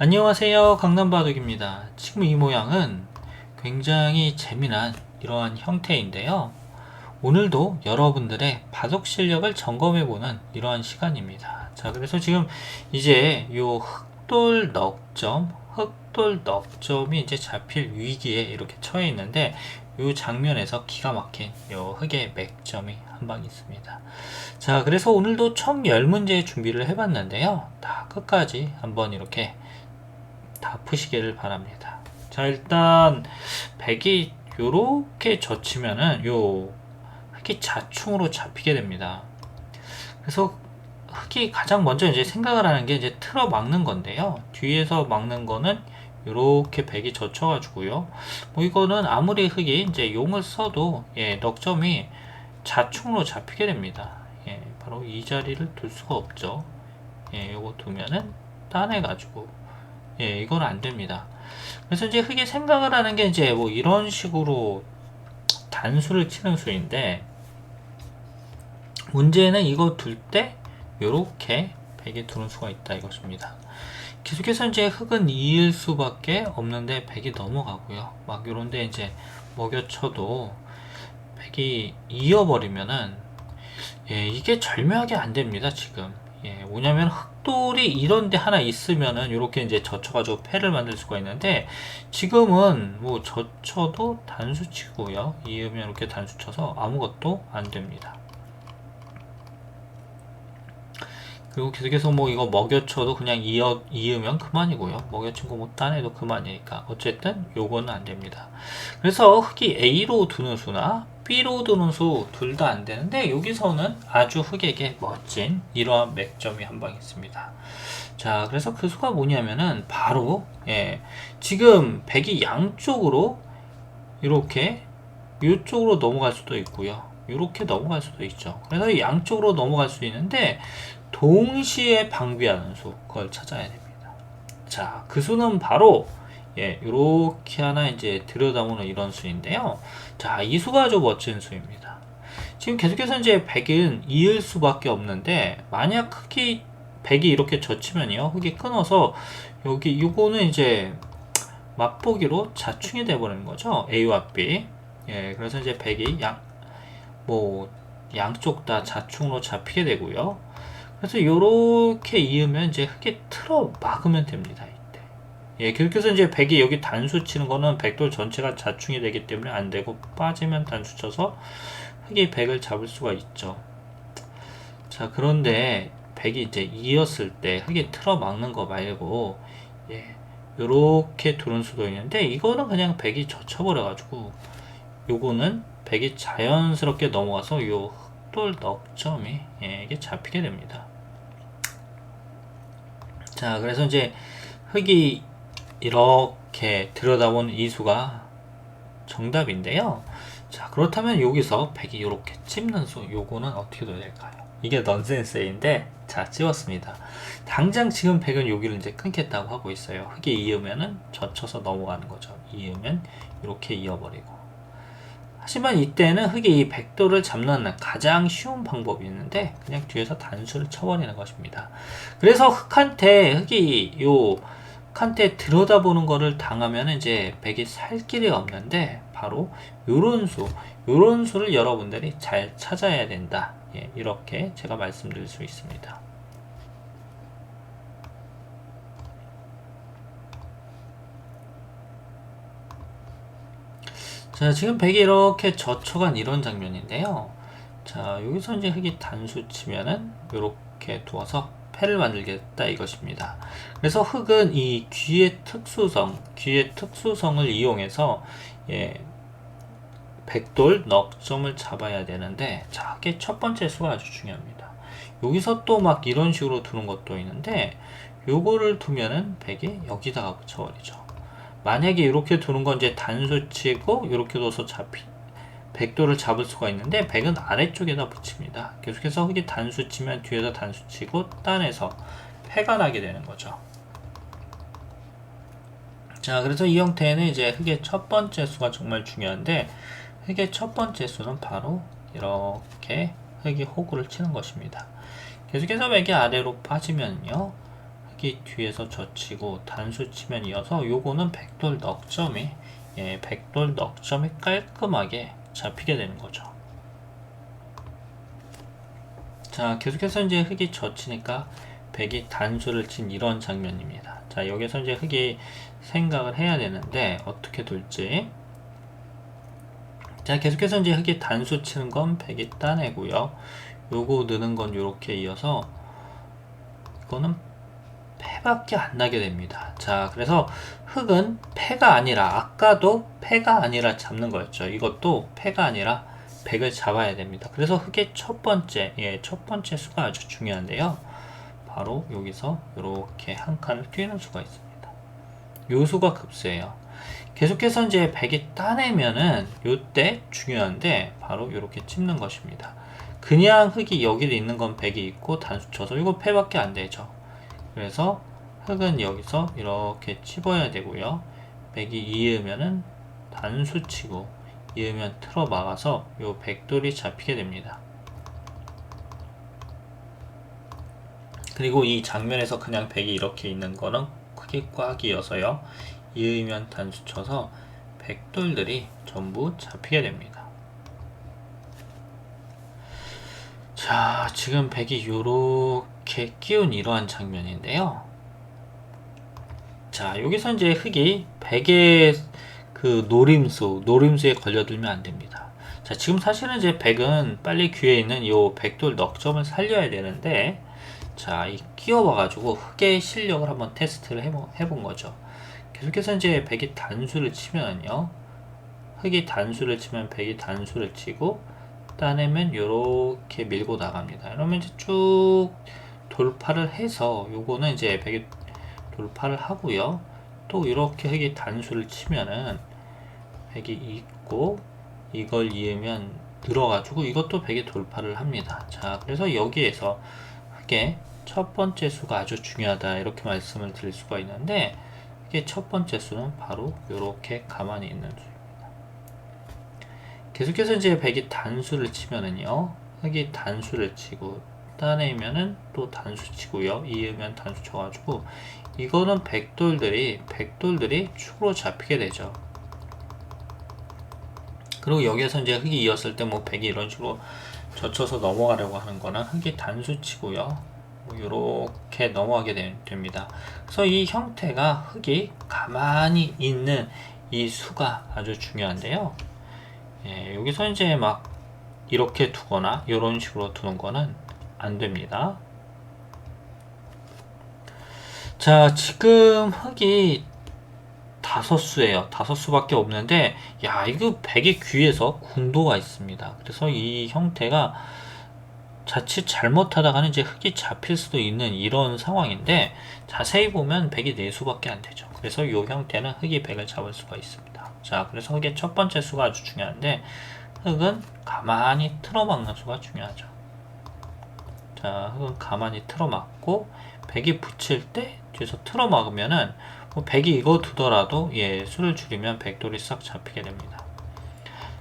안녕하세요. 강남바둑입니다. 지금 이 모양은 굉장히 재미난 이러한 형태인데요. 오늘도 여러분들의 바둑 실력을 점검해보는 이러한 시간입니다. 자 그래서 지금 이제 요 흑돌 넉점 흑돌 넉점이 이제 잡힐 위기에 이렇게 처해 있는데 요 장면에서 기가 막힌 요 흑의 맥점이 한 방 있습니다. 자 그래서 오늘도 총 10문제 준비를 해봤는데요. 다 끝까지 한번 이렇게 다 푸시기를 바랍니다. 자, 일단 백이 요렇게 젖히면은 요 흑이 자충으로 잡히게 됩니다. 그래서 흑이 가장 먼저 이제 생각을 하는 게 이제 틀어 막는 건데요. 뒤에서 막는 거는 요렇게 백이 젖혀가지고요. 뭐 이거는 아무리 흑이 이제 용을 써도 예, 넉점이 자충으로 잡히게 됩니다. 예, 바로 이 자리를 둘 수가 없죠. 예, 요거 두면은 따내가지고 예, 이건 안 됩니다. 그래서 이제 흑이 생각을 하는 게 이제 뭐 이런 식으로 단수를 치는 수인데 문제는 이거 둘때 요렇게 백이 두는 수가 있다 이것입니다. 계속해서 이제 흑은 2일 수밖에 없는데 백이 넘어가고요. 막 요런데 이제 먹여쳐도 백이 이어버리면은 예, 이게 절묘하게 안 됩니다, 지금. 예, 뭐냐면 흑돌이 이런 데 하나 있으면은 이렇게 이제 젖혀가지고 패를 만들 수가 있는데 지금은 뭐 젖혀도 단수 치고요. 이으면 이렇게 단수 쳐서 아무것도 안 됩니다. 그리고 계속해서 뭐 이거 먹여쳐도 그냥 이어, 이으면 그만이고요. 먹여친 거못 따내도 그만이니까. 어쨌든 요거는 안 됩니다. 그래서 흑이 A로 두는 수나 B로 두는 수 둘 다 안 되는데 여기서는 아주 흑에게 멋진 이러한 맥점이 한 방 있습니다. 자, 그래서 그 수가 뭐냐면은 바로 예, 지금 백이 양쪽으로 이렇게 이쪽으로 넘어갈 수도 있고요. 이렇게 넘어갈 수도 있죠. 그래서 이 양쪽으로 넘어갈 수 있는데 동시에 방비하는 수 그걸 찾아야 됩니다. 자, 그 수는 바로 예, 요렇게 하나 이제 들여다보는 이런 수인데요. 자, 이 수가 아주 멋진 수입니다. 지금 계속해서 이제 100은 이을 수밖에 없는데 만약 흑이 100이 이렇게 젖히면요. 흑이 끊어서 여기 요거는 이제 맛보기로 자충이 돼 버리는 거죠. A와 B. 예, 그래서 이제 100이 양 뭐 양쪽 다 자충으로 잡히게 되고요. 그래서 요렇게 이으면 이제 흑이 틀어 막으면 됩니다. 이때. 예, 계속해서 이제 백이 여기 단수 치는 거는 백돌 전체가 자충이 되기 때문에 안 되고 빠지면 단수 쳐서 흑이 백을 잡을 수가 있죠. 자, 그런데 백이 이제 이었을 때 흑이 틀어 막는 거 말고 예, 요렇게 두는 수도 있는데 이거는 그냥 백이 젖혀버려 가지고 요거는 백이 자연스럽게 넘어가서 요 흑돌 넉점이 예, 이게 잡히게 됩니다. 자, 그래서 이제 흑이 이렇게 들여다본 이 수가 정답인데요. 자, 그렇다면 여기서 백이 이렇게 찝는 수, 요거는 어떻게 돼야 될까요? 이게 넌센스인데, 자, 찝었습니다. 당장 지금 백은 여기를 이제 끊겠다고 하고 있어요. 흑이 이으면은 젖혀서 넘어가는 거죠. 이으면 이렇게 이어버리고. 하지만 이때는 흑이 이 백도를 잡는 가장 쉬운 방법이 있는데 그냥 뒤에서 단수를 쳐버리는 것입니다. 그래서 흑한테 흑이 요 흑한테 들여다보는 거를 당하면 이제 백이 살 길이 없는데 바로 요런 수, 요런 수를 여러분들이 잘 찾아야 된다. 예, 이렇게 제가 말씀드릴 수 있습니다. 자, 지금 백이 이렇게 젖혀간 이런 장면인데요. 자, 여기서 이제 흑이 단수 치면은 이렇게 두어서 패를 만들겠다 이것입니다. 그래서 흑은 이 귀의 특수성, 귀의 특수성을 이용해서 예, 백돌 넉점을 잡아야 되는데 자, 이게 첫 번째 수가 아주 중요합니다. 여기서 또 막 이런 식으로 두는 것도 있는데 요거를 두면은 백이 여기다가 붙여버리죠. 만약에 이렇게 두는 건 이제 단수치고 이렇게 둬서 잡히 백도를 잡을 수가 있는데 백은 아래쪽에다 붙입니다. 계속해서 흑이 단수 치면 뒤에서 단수 치고 딴에서 패가 나게 되는 거죠. 자, 그래서 이 형태는 이제 흑의 첫 번째 수가 정말 중요한데 흑의 첫 번째 수는 바로 이렇게 흑이 호구를 치는 것입니다. 계속해서 백이 아래로 빠지면요. 흑이 뒤에서 젖히고 단수 치면 이어서 요거는 백돌 넉점이 예, 백돌 넉점이 깔끔하게 잡히게 되는 거죠. 자, 계속해서 이제 흑이 젖히니까 백이 단수를 친 이런 장면입니다. 자, 여기서 이제 흑이 생각을 해야 되는데 어떻게 둘지. 자, 계속해서 이제 흑이 단수 치는 건 백이 따내고요. 요거 느는 건 요렇게 이어서 이거는 패밖에 안 나게 됩니다. 자, 그래서 흑은 패가 아니라 아까도 패가 아니라 잡는 거였죠. 이것도 패가 아니라 백을 잡아야 됩니다. 그래서 흑의 첫 번째, 예, 첫 번째 수가 아주 중요한데요. 바로 여기서 이렇게 한 칸을 뛰는 수가 있습니다. 요 수가 급수예요. 계속해서 이제 백이 따내면은 요때 중요한데 바로 이렇게 찝는 것입니다. 그냥 흑이 여기에 있는 건 백이 있고 단수 쳐서 이거 패밖에 안 되죠. 그래서 흑은 여기서 이렇게 찝어야 되고요. 백이 이으면은 단수 치고 이으면 틀어 막아서 요 백돌이 잡히게 됩니다. 그리고 이 장면에서 그냥 백이 이렇게 있는 거는 크게 꽉 이어서요. 이으면 단수 쳐서 백돌들이 전부 잡히게 됩니다. 자, 지금 백이 요렇게 끼운 이러한 장면인데요. 자, 여기서 이제 흑이 백의 그 노림수, 노림수에 걸려들면 안 됩니다. 자, 지금 사실은 이제 백은 빨리 귀에 있는 요 백돌 넉점을 살려야 되는데, 자, 이 끼워봐가지고 흑의 실력을 한번 테스트를 해본, 해본 거죠. 계속해서 이제 백이 단수를 치면요. 흑이 단수를 치면 백이 단수를 치고, 따내면 요렇게 밀고 나갑니다. 이러면 이제 쭉 돌파를 해서 요거는 이제 백이 돌파를 하고요. 또 이렇게 흑이 단수를 치면은 백이 있고 이걸 이으면 늘어가지고 이것도 백이 돌파를 합니다. 자, 그래서 여기에서 흑의 첫 번째 수가 아주 중요하다 이렇게 말씀을 드릴 수가 있는데 이게 첫 번째 수는 바로 이렇게 가만히 있는 수입니다. 계속해서 이제 백이 단수를 치면은요, 흑이 단수를 치고 따내면은 또 단수 치고요, 이으면 단수 쳐가지고 이거는 백돌들이 백돌들이 축으로 잡히게 되죠. 그리고 여기에서 이제 흑이 이었을 때 뭐 백이 이런 식으로 젖혀서 넘어가려고 하는 거는 흑이 단수 치고요. 뭐 이렇게 넘어가게 되, 됩니다. 그래서 이 형태가 흑이 가만히 있는 이 수가 아주 중요한데요. 예, 여기서 이제 막 이렇게 두거나 이런 식으로 두는 거는 안 됩니다. 자, 지금 흑이 다섯 수예요. 다섯 수밖에 없는데, 야, 이거 백의 귀에서 궁도가 있습니다. 그래서 이 형태가 자칫 잘못하다가는 이제 흑이 잡힐 수도 있는 이런 상황인데, 자세히 보면 백이 네 수밖에 안 되죠. 그래서 이 형태는 흑이 백을 잡을 수가 있습니다. 자, 그래서 흑의 첫 번째 수가 아주 중요한데, 흑은 가만히 틀어막는 수가 중요하죠. 자, 흑은 가만히 틀어막고, 백이 붙일 때 뒤에서 틀어막으면은 뭐 백이 이거 두더라도 예 수를 줄이면 백돌이 싹 잡히게 됩니다.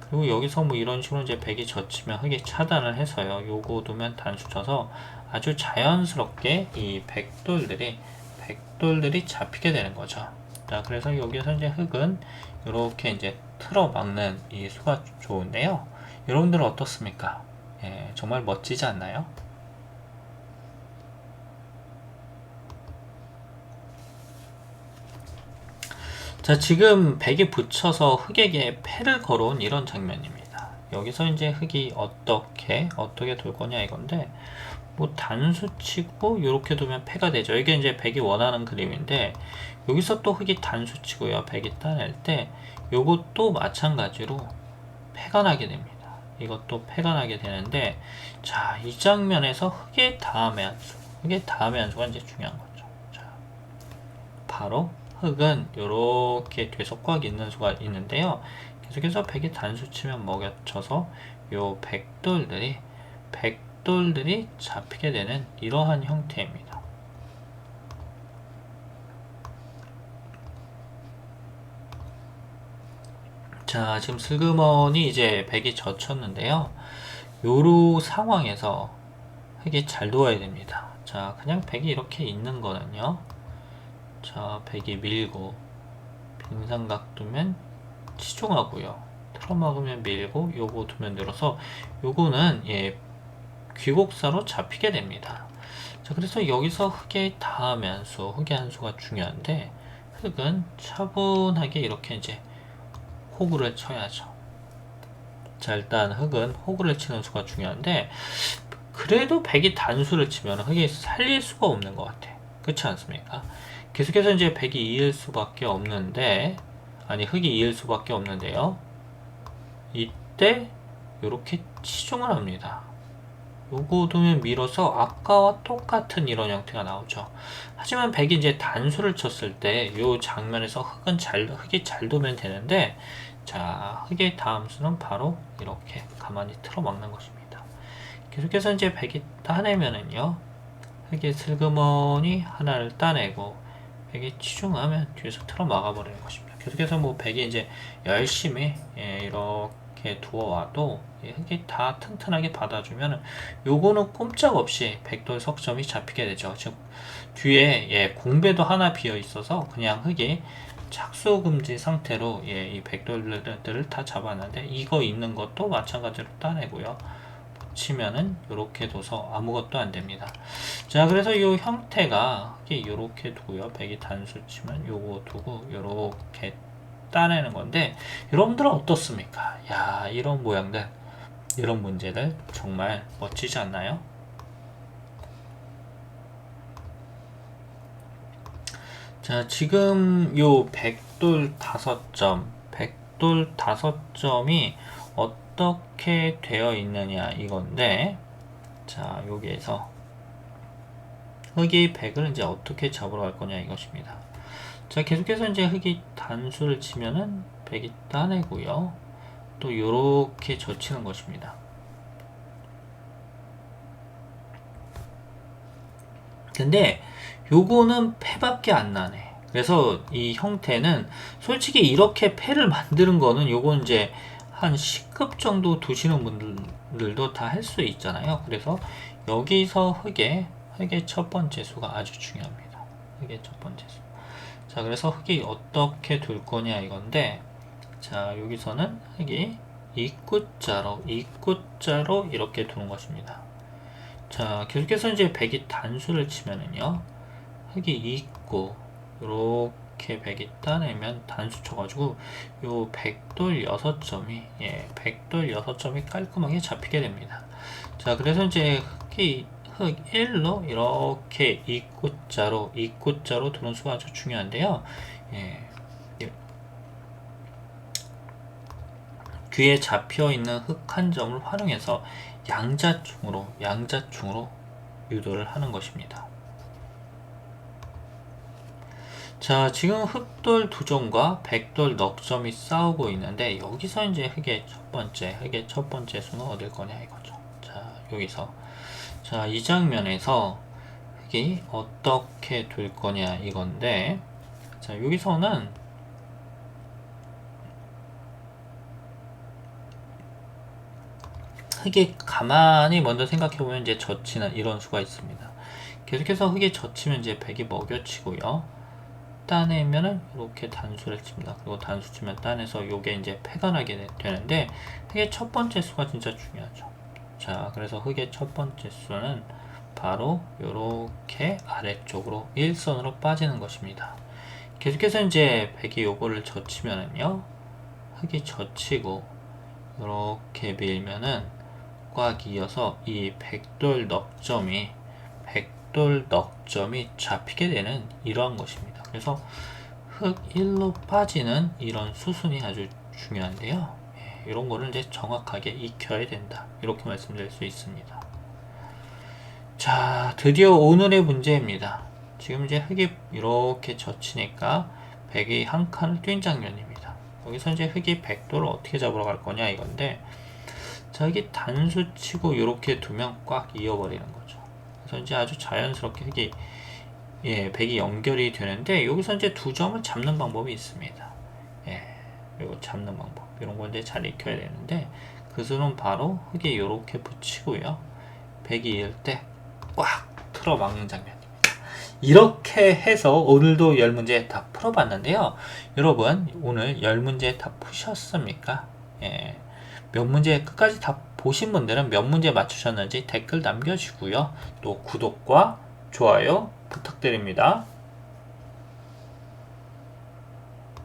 그리고 여기서 뭐 이런 식으로 이제 백이 젖히면 흑이 차단을 해서요. 요거 두면 단수 쳐서 아주 자연스럽게 이 백돌들이 백돌들이 잡히게 되는 거죠. 자, 그래서 여기서 이제 흑은 이렇게 이제 틀어 막는 이 수가 좋은데요. 여러분들은 어떻습니까? 예, 정말 멋지지 않나요? 자, 지금 백에 붙여서 흑에게 패를 걸어온 이런 장면입니다. 여기서 이제 흑이 어떻게, 어떻게 돌 거냐 이건데, 뭐 단수 치고 이렇게 두면 패가 되죠. 이게 이제 백이 원하는 그림인데, 여기서 또 흑이 단수 치고요. 백이 따낼 때, 요것도 마찬가지로 패가 나게 됩니다. 이것도 패가 나게 되는데, 자, 이 장면에서 흑의 다음의 한 수, 흑의 다음의 한 수가 이제 중요한 거죠. 자, 바로 흙은 이렇게 꽉 있는 수가 있는데요. 계속해서 백이 단수 치면 먹여쳐서 요 백돌들이 백돌들이 잡히게 되는 이러한 형태입니다. 자, 지금 슬그머니 이제 백이 젖혔는데요. 요로 상황에서 흙이 잘 도와야 됩니다. 자, 그냥 백이 이렇게 있는 거는요. 자, 백이 밀고 빈삼각 두면 치중하고요. 틀어막으면 밀고 요거 두면 늘어서 요거는 예 귀곡사로 잡히게 됩니다. 자, 그래서 여기서 흙의 다음의 한수, 흙의 한수가 중요한데 흙은 차분하게 이렇게 이제 호구를 쳐야죠. 자, 일단 흙은 호구를 치는 수가 중요한데 그래도 백이 단수를 치면 흙이 살릴 수가 없는 것 같아. 그렇지 않습니까? 계속해서 이제 백이 이을 수밖에 없는데 아니 흙이 이을 수밖에 없는데요. 이때 이렇게 치중을 합니다. 요거 두면 밀어서 아까와 똑같은 이런 형태가 나오죠. 하지만 백이 이제 단수를 쳤을 때 요 장면에서 흙은 잘 흙이 잘 두면 되는데 자 흙의 다음 수는 바로 이렇게 가만히 틀어 막는 것입니다. 계속해서 이제 백이 따내면은요 흙이 슬그머니 하나를 따내고 백이 치중하면 뒤에서 틀어 막아 버리는 것입니다. 계속해서 뭐 백이 이제 열심히 예, 이렇게 두어와도 예, 흙이 다 튼튼하게 받아주면 요거는 꼼짝없이 백돌 석점이 잡히게 되죠. 즉 뒤에 예, 공배도 하나 비어 있어서 그냥 흙이 착수 금지 상태로 예, 이 백돌들을 다 잡았는데 이거 있는 것도 마찬가지로 따내고요. 치면은 이렇게 둬서 아무것도 안 됩니다. 자, 그래서 이 형태가 이렇게 두고요. 백이 단수 치면 요거 두고 요렇게 따내는 건데 여러분들은 어떻습니까? 야, 이런 모양들, 이런 문제들 정말 멋지지 않나요? 자, 지금 요 백돌 다섯 점, 백돌 다섯 점이 어떻게 되어 있느냐 이건데, 자, 여기에서 흙이 백을 이제 어떻게 잡으러 갈 거냐 이것입니다. 자, 계속해서 이제 흙이 단수를 치면은 백이 따내고요. 또 요렇게 젖히는 것입니다. 근데 요거는 패밖에 안 나네. 그래서 이 형태는 솔직히 이렇게 패를 만드는 거는 요건 이제 한 10급 정도 두시는 분들도 다 할 수 있잖아요. 그래서 여기서 흙의 흙의 첫 번째 수가 아주 중요합니다. 흙의 첫 번째 수. 자, 그래서 흙이 어떻게 둘 거냐 이건데 자, 여기서는 흙이 입구자로 입구자로 이렇게 두는 것입니다. 자, 계속해서 이제 백이 단수를 치면은요. 흙이 있고 이렇게 백이 따내면 단수 쳐가지고 요 백돌 6점이 예 백돌 6점이 깔끔하게 잡히게 됩니다. 자 그래서 이제 흙이 흙 1로 이렇게 입구자로 입구자로 두는 수가 아주 중요한데요. 예 귀에 잡혀 있는 흙한 점을 활용해서 양자충으로 양자충으로 유도를 하는 것입니다. 자, 지금 흑돌 두 점과 백돌 넉 점이 싸우고 있는데 여기서 이제 흑의 첫 번째, 흑의 첫 번째 수는 어딜 거냐 이거죠. 자, 여기서 자, 이 장면에서 흑이 어떻게 될 거냐 이건데 자, 여기서는 흑이 가만히 먼저 생각해보면 이제 젖히는 이런 수가 있습니다. 계속해서 흑이 젖히면 이제 백이 먹여치고요. 따내면은 이렇게 단수를 칩니다. 그리고 단수 치면 따내서 요게 이제 패가 나게 되는데 흑의 첫 번째 수가 진짜 중요하죠. 자, 그래서 흑의 첫 번째 수는 바로 이렇게 아래쪽으로 일선으로 빠지는 것입니다. 계속해서 이제 백이 요거를 젖히면은요, 흑이 젖히고 이렇게 밀면은 꽉 이어서 이 백돌 넉점이 백돌 넉점이 잡히게 되는 이러한 것입니다. 그래서 흙 1로 빠지는 이런 수순이 아주 중요한데요. 예, 이런 거를 이제 정확하게 익혀야 된다. 이렇게 말씀드릴 수 있습니다. 자, 드디어 오늘의 문제입니다. 지금 이제 흙이 이렇게 젖히니까 백이 한 칸을 뛴 장면입니다. 여기서 이제 흙이 백도를 어떻게 잡으러 갈 거냐 이건데 자, 여기 단수 치고 이렇게 두면 꽉 이어버리는 거죠. 그래서 이제 아주 자연스럽게 흙이 예, 백이 연결이 되는데 여기서 이제 두 점을 잡는 방법이 있습니다. 예, 이거 잡는 방법 이런 걸 이제 잘 익혀야 되는데 그 수는 바로 흙에 이렇게 붙이고요. 백이 이을 때꽉 틀어막는 장면입니다. 이렇게 해서 오늘도 10문제 다 풀어봤는데요. 여러분 오늘 10문제 다 푸셨습니까? 예. 몇 문제 끝까지 다 보신 분들은 몇 문제 맞추셨는지 댓글 남겨주시고요. 또 구독과 좋아요 부탁드립니다.